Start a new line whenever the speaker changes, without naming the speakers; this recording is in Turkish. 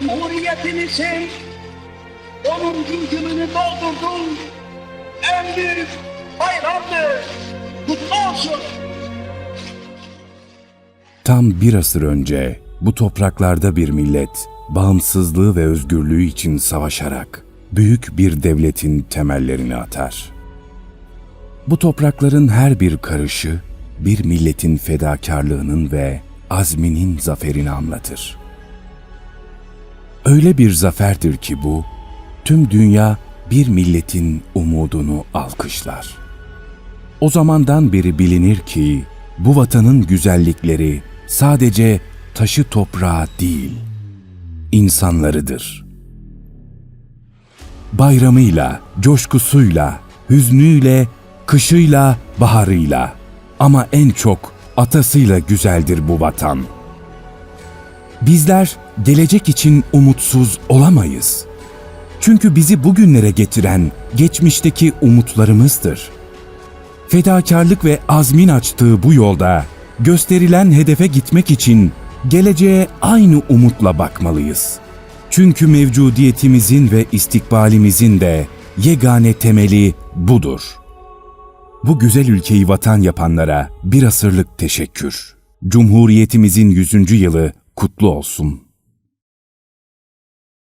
Cumhuriyetimizin 10. yılını doldurdun. En büyük bayramdır. Kutlu olsun.
Tam bir asır önce bu topraklarda bir millet bağımsızlığı ve özgürlüğü için savaşarak büyük bir devletin temellerini atar. Bu toprakların her bir karışı bir milletin fedakarlığının ve azminin zaferini anlatır. Öyle bir zaferdir ki bu, tüm dünya bir milletin umudunu alkışlar. O zamandan beri bilinir ki bu vatanın güzellikleri sadece taşı toprağı değil, insanlarıdır. Bayramıyla, coşkusuyla, hüznüyle, kışıyla, baharıyla ama en çok atasıyla güzeldir bu vatan. Bizler gelecek için umutsuz olamayız. Çünkü bizi bugünlere getiren geçmişteki umutlarımızdır. Fedakarlık ve azmin açtığı bu yolda gösterilen hedefe gitmek için geleceğe aynı umutla bakmalıyız. Çünkü mevcudiyetimizin ve istikbalimizin de yegane temeli budur. Bu güzel ülkeyi vatan yapanlara bir asırlık teşekkür. Cumhuriyetimizin 100. yılı kutlu olsun.